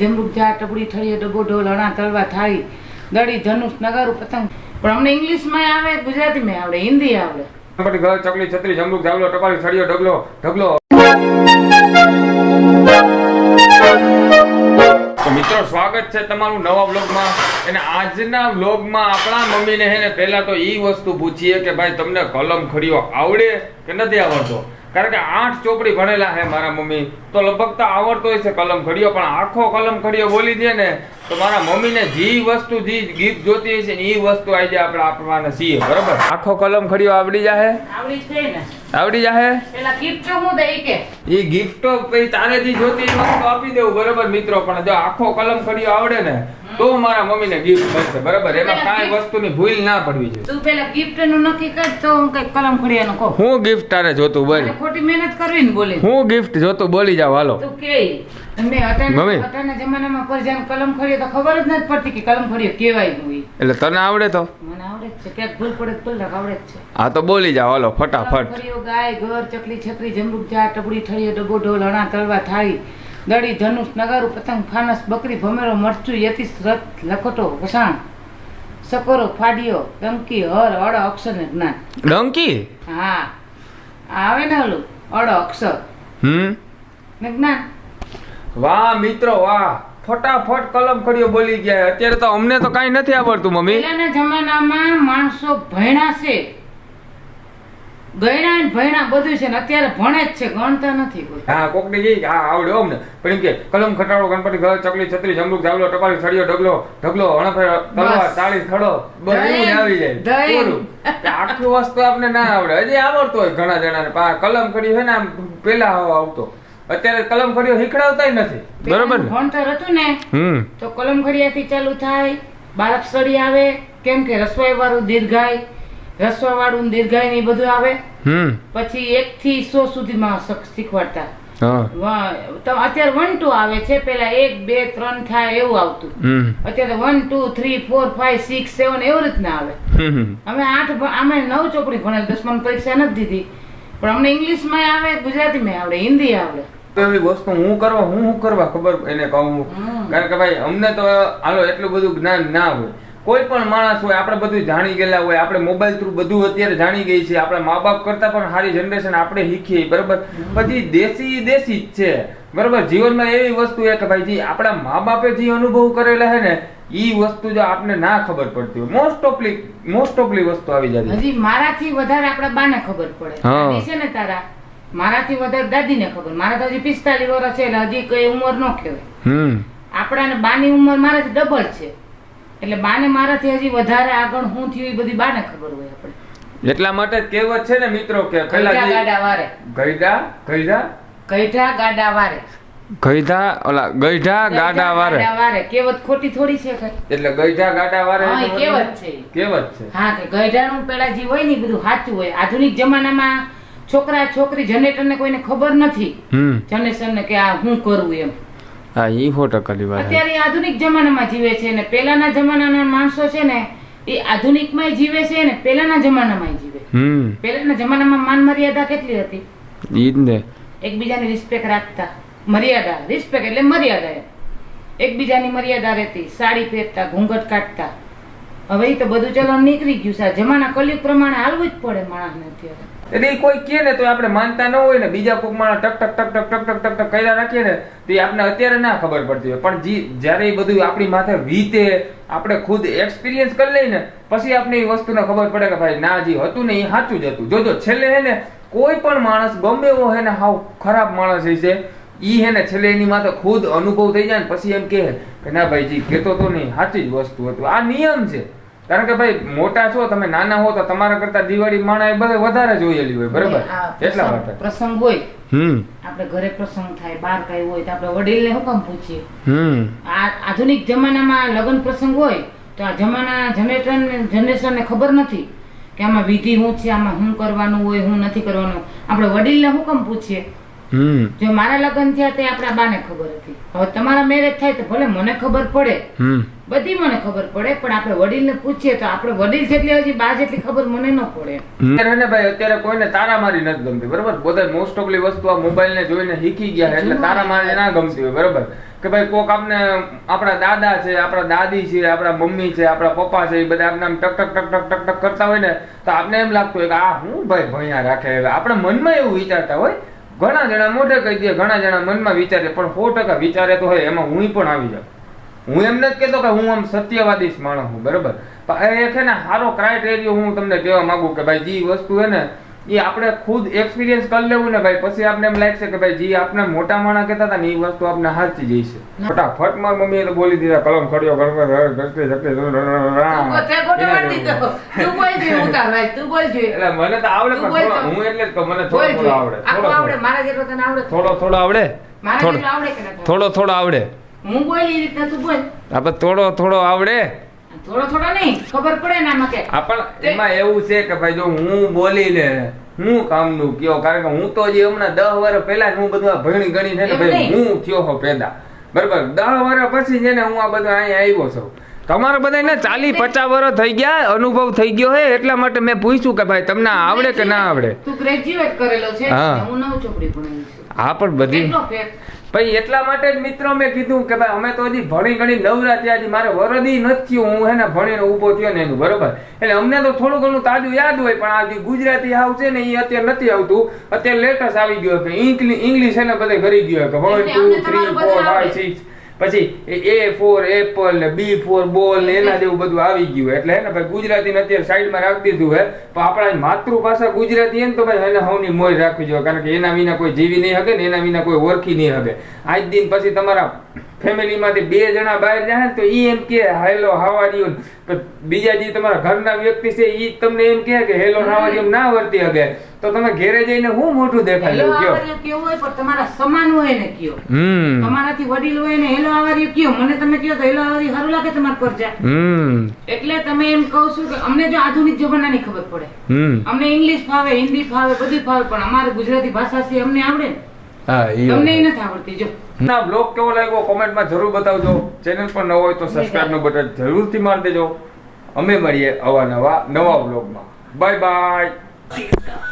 જમરૂક જા ટબડી ઠળીએ ડબો ઢોલ અણા તળવા થાળી દડી ધનુષ નગારું પતંગ. પણ અમને ઇંગ્લિશમાં આવે ગુજરાતીમાં આવડે, હિન્દી આવડે. ગણપતિ ઘર ચકલી, છત્રી જમરૂક જાવલો ટપાલી સળિયો ઢગલો ઢગલો. મિત્રો, સ્વાગત છે તમારું નવા વ્લોગમાં. અને આજના વ્લોગમાં આપણા મમ્મીને હે ને પહેલા તો એ વસ્તુ પૂછીએ કે ભાઈ, તમને કલમ ખડીઓ આવડે કે નથી આવડતો? કારણ કે આઠ ચોપડી ભણેલા હે મારા મમ્મી. તો લગભગ તો આવડતો હોય છે કલમ ઘડીઓ પણ આખો કલમ ઘડીઓ બોલી દે ને તો મારા મમ્મીને જે વસ્તુ જે ગીત જોતી હશે છે ને ઈ વસ્તુ આજે આપણે આપવાના છીએ બરાબર? આખો કલમ ઘડીઓ આવડી જાહે? આવડી જ ને. આવડી જાહે? પેલા ગિફ્ટ હું દઈ કે. એ ગિફ્ટો પછી તારે જે જોતી એ વસ્તુ આપી દેવું બરાબર મિત્રો? પણ જો આખો કલમ ઘડીઓ આવડે ને તો મારા મમ્મીને ગિફ્ટ મળશે બરાબર? એમાં કાંઈ વસ્તુની ભૂલ ના પડવી જોઈએ. તું પેલા ગિફ્ટનું નક્કી કર તો હું કઈ કલમ ખોડિયાનું કહું. હું ગિફ્ટ તારે જોતું બોલ. ખોટી મહેનત કરવી ને બોલે. હું ગિફ્ટ જોતું બોલી જાવ હાલો. તું કે જમાનામાં પરજાન કલમ ખડીયો તો ખબર જ નથી પડતી કે કલમ ખડીયો કેવાય એટલે તને આવડે તો? મને આવડે છે ક્યાંક ભૂલ પડે તો ભૂલ આવડે જ છે. હા તો બોલી જાવ હાલો ફટાફટ. ગાય ઘર ચકલી છકરી જમરૂક જા ટબડી ઠળીયો ડબો ઢોલ હણા તળવા થાળી. દડી ધનુષ નગારું પતંગ ફાનસ બકરી ભમેરો મરચું યતીસ રથ લખોટો વસાણ સકોરો ફાડિયો ડંકી હર અડ અક્ષર ને જ્ઞાન. ડંકી? હા. આવે ને ઓલું અડ અક્ષર. હમ? ને જ્ઞાન. વાહ મિત્રો વાહ. ફટાફટ કલમ ખડીઓ બોલી ગયા. અત્યારે તો અમને તો કાંઈ નથી આવડતું મમ્મી. પહેલાના જમાનામાં માણસો ભણ્યા છે. ગયણા ને ભણ્યા બધું છે ને અત્યારે ભણે જ છે ગણતા નથી કોઈ. હા કોક ને કહે હા આવડ્યો અમને. પણ એમ કે કલમ ખટાડો ગણપતિ ઘર ચકલી છત્રી જમરૂક જાવલો ટપાલી સળિયો ઢગલો ઢગલો હણફે તલવાર તાળી ખડો બધું આવી જાય આખી વસ્તુ આપને ના આવડે. હજી આવડતો હોય ઘણા જણાને. પણ કલમ ખડી હોય ને આમ પેલા આવતો. અત્યારે કલમ ખડીઓ શીખડાવતાય નથી. બરોબર ભણતર હતું ને તો કલમ કલમખડિયાથી ચાલુ થાય બાળક સડી આવે કેમ કે રસોઈ વાળું દીર્ઘાય રસવા વાળું દીર્ઘાય ને બધું આવે? પછી એક થી સો સુધીમાં શીખવાડતા. હા. અત્યારે વન ટુ આવે છે. પેલા એક બે ત્રણ થાય એવું આવતું. અત્યારે one two three four five six seven એવી રીતના આવે. અમે આઠ અમે નવ ચોપડી ભણેલ દસમાની પરીક્ષા નથી દીધી. પણ અમને ઇંગ્લિશમાં આવે ગુજરાતીમાં આવડે હિન્દી આવડે. એવી વસ્તુ હું કરવા હું શું કરવા ખબર એને કહું? કારણ કે ભાઈ અમને તો હાલો એટલું બધું જ્ઞાન ના હોય. કોઈ પણ માણસ હોય આપણે બધું જાણી ગયેલા હોય આપણે મોબાઈલ થ્રુ બધું અત્યારે જાણી ગઈ છે આપણા મા બાપ કરતા પણ સારી જનરેશન આપણે શીખીએ બરાબર? પછી દેશી દેશી જ છે બરાબર? જીવનમાં એવી વસ્તુ એ કે ભાઈ જે આપણા મા બાપે જે અનુભવ કરેલા છે ને ઈ વસ્તુ જો આપને ના ખબર પડતી હોય મોસ્ટ ઓફલી મોસ્ટ ઓફલી વસ્તુ આવી જાય હજી મારાથી વધારે આપણા બાને ખબર પડે. છે ને તારા. મારાથી વધારે દાદીને ખબર. મારા તો હજી પિસ્તાલીસ વર્ષ છે એટલે હજી કઈ ઉંમર ન કહેવાય. હમ. આપણાને બાની ઉંમર મારાથી ડબલ છે. એટલે બાને મારાથી હજી વધારે આગળ હું થયું એ બધી બાને ખબર હોય આપણે. એટલા માટે કહેવત છે ને મિત્રો કે ગઈડા ગાડા વારે. ગઈડા ગઈડા? ગઈઢા ગાડા વારે. ગઈઢા ઓલા ગઈઢા ગાડા વારે. વારે. કહેવત ખોટી થોડી છે કઈ એટલે ગઈઢા ગાડા વારે હા? કહેવત છે. કહેવત છે. હા કે ગઈઢાનું પેલા જે હોય ને બધું સાચું હોય. આધુનિક જમાનામાં છોકરા છોકરી જનરેટરને કોઈને ખબર નથી. જનરેશન જનરેશનને કે આ હું કરું એમ. હા ઈ સો ટકાની વાત અત્યારે આધુનિક જમાનામાં જીવે છે ને પહેલાના જમાનાના માણસો છે ને એ આધુનિકમાં જીવે છે ને પહેલાના જમાનામાં જીવે હમ. પહેલાના જમાનામાં માન મર્યાદા કેટલી હતી? ઈ જ ને. એકબીજાની રિસ્પેક્ટ રાખતા. મર્યાદા. રિસ્પેક્ટ એટલે મર્યાદા એકબીજાની મર્યાદા રહેતી. સાડી પહેરતા ઘૂંઘટ કાઢતા. હવે તો બધું ચલણ નીકળી ગયું છે. આ જમાના કલયુગ પ્રમાણે હાલવું જ પડે માણસને અત્યારે. એટલે એ કોઈ કહે ને તો આપણે માનતા ન હોય ને, બીજા કોઈક માણસ ટક ટક ટક ટક ટક ટક ટક કર્યા રાખીએ ને, તો એ આપણને અત્યારે ના ખબર પડતી હોય. પણ જી, જ્યારે એ બધું આપણી માથે વીતે, આપણે ખુદ એક્સપિરિયન્સ કરી લઈએ ને, પછી આપણે એ વસ્તુને ખબર પડે કે ભાઈ ના જે, હતું ને એ સાચું જ હતું. જોજો છેલ્લે હે ને, કોઈ પણ માણસ ગમે એવો હે ને, હાવ ખરાબ માણસ હશે, ઈ હે ને છેલ્લે એની માથે ખુદ અનુભવ થઈ જાય ને, પછી એમ કહે કે ના ભાઈજી કહેતો તો નહીં, સાચી જ વસ્તુ હતું. આ નિયમ છે. કારણ કે ભાઈ મોટા છો તમે નાના હો તો તમારા કરતા દિવાળી માણા એ બધે વધારે જોયેલી હોય બરાબર? એટલા પ્રસંગ- માટે. પ્રસંગ હોય. હમ. આપણે ઘરે પ્રસંગ થાય બહાર કઈ હોય તો આપણે વડીલને ને હુકમ પૂછીએ? હમ. આ આધુનિક જમાનામાં લગ્ન પ્રસંગ હોય તો આ જમાના જનરેશન જનરેશનને ખબર નથી કે આમાં વિધિ શું છે આમાં શું કરવાનું હોય શું નથી કરવાનું. આપણે વડીલને ને હુકમ પૂછીએ? જો મારા લગ્ન થયા તે આપણા બાને ખબર હતી. હવે તમારા મેરેજ થાય તો ભલે મને ખબર પડે. બધી મને ખબર પડે પણ આપણે વડીલને પૂછીએ તો આપણે વડીલ જેટલી હજી બા જેટલી ખબર મને ન પડે. અત્યારે ભાઈ અત્યારે કોઈને તારા મારી નથી ગમતી બરોબર? બધા મોસ્ટ ઓફલી વસ્તુ આ મોબાઈલ ને જોઈને શીખી ગયા એટલે તારા મારી ના ગમતી હોય બરોબર? કે ભાઈ કોક આપને આપણા દાદા છે આપણા દાદી છે આપણા મમ્મી છે આપણા પપ્પા છે એ બધા આપણે આમ ટક ટક ટક ટક ટક ટક કરતા હોય ને તો આપને એમ લાગતું હોય કે આ હું ભાઈ ભણ્યા રાખે? આપણે મનમાં એવું વિચારતા હોય ઘણા જણા મોઢે કહી દે, ઘણા જણા મનમાં વિચારે, પણ સો ટકા વિચારે તો હોય એમાં હું પણ આવી જાઉં. હું એમ નથી કહેતો કે હું આમ સત્યવાદી માણસ છું બરાબર? એ છે ને, સારો ક્રાઇટેરિયો હું તમને કહેવા માગું કે ભાઈ, જે વસ્તુ હે ને એ આપણે ખુદ એક્સપિરિયન્સ કરી લેવું ને ભાઈ પછી આપણે એમ લાગશે કે ભાઈ જે આપણે મોટા માણા કહેતા હતા ને એ વસ્તુ આપણે સાચી જઈશે ફટાફટ માર મમ્મી તો બોલી દીધા કલમ ખડ્યો તું બોલ છે. એટલે મને તો આવડે પણ. હું એટલે મને થોડો થોડો આવડે થોડો થોડો. મારા જેટલો તને આવડે. થોડો થોડો આવડે હું બોલી રીતના તું બોલ. આપણે થોડો થોડો આવડે થોડો થોડો નહીં, ખબર પડે ને આમાં કે. આપણ તે- એમાં એવું છે કે ભાઈ જો હું બોલીને હું કામનું કયો? કારણ કે હું તો જે હમણાં દસ વર્ષ પહેલા હું બધું ભણી ગણી છે ને ભાઈ હું થયો હો પેદા. બરાબર? દસ વર્ષ પછી છે ને હું આ બધું અહીંયા આવ્યો છું. તમારે બધા ને ચાલી પચાસ વર્ષ થઈ ગયા અનુભવ થઈ ગયો હે એટલા માટે મેં પૂછ્યું કે ભાઈ તમને આવડે કે ના આવડે? તું ગ્રેજ્યુએટ કરેલો છે હા. નવ ચોપડી ભણેલી છું. હા પણ બધી ભાઈ એટલા માટે જ મિત્રો મેં કીધું કે ભાઈ અમે તો હજી ભણી ગણી નવરા હજી મારે વરદી નથી હું હું ને ભણીને ઊભો થયો ને એનું બરોબર? એટલે અમને તો થોડું ઘણું તાજું યાદ હોય પણ આ જે ગુજરાતી હાવ છે ને એ અત્યારે નથી આવતું. અત્યારે લેટેસ્ટ આવી ગયો કે ઇંગ્લિશ ઇંગ્લિશ એને બધે કરી ગયો કે one two three four five six પછી એ ફોર એપલ ને બી ફોર બોલ ને એના જેવું બધું આવી ગયું એટલે હે ને ભાઈ ગુજરાતી અત્યારે સાઈડમાં રાખી દીધું હે પણ આપણા માતૃભાષા ગુજરાતી ને તો ભાઈ એને હવની મોજ રાખવી જોઈએ. કારણ કે એના વિના કોઈ જીવી નહીં શકે ને એના વિના કોઈ ઓળખી નહીં શકે આજ દિન પછી તમારા ફેમિલીમાંથી બે જણા બહાર જાય ને તો એ એમ કે, હેલો હાવારિયું બીજા જે તમારા ઘરના વ્યક્તિ છે ઈ તમને એમ કહે કે હેલો હાવારિયું ના વર્તી હગે. તો તમે ઘેરે જઈને હું મોટું દેખાય હેલો કયો? કેવું હોય? પણ તમારા સમાન હોય ને કયો? હમ. તમારાથી વડીલ હોય ને હેલો આવાર્ય કયો? મને તમે કયો તો હેલો આવાર્ય સારું લાગે તમારા પર જા. હમ. એટલે તમે એમ કહો છો કે અમને જો આધુનિક જમાનાની ખબર પડે. હમ. અમને ઇંગ્લિશ ફાવે હિન્દી ફાવે બધું ફાવે પણ અમારે ગુજરાતી ભાષા છે અમને આવડે ને. હા ઈ તમને નથી આવડતી જો. ના બ્લોગ કેવો લાગ્યો કોમેન્ટમાં જરૂર બતાવજો. ચેનલ પર ન હોય તો સબસ્ક્રાઇબનું બટન જરૂરથી મારી દેજો. અમે મળીએ અવાનવા નવા બ્લોગમાં બાય બાય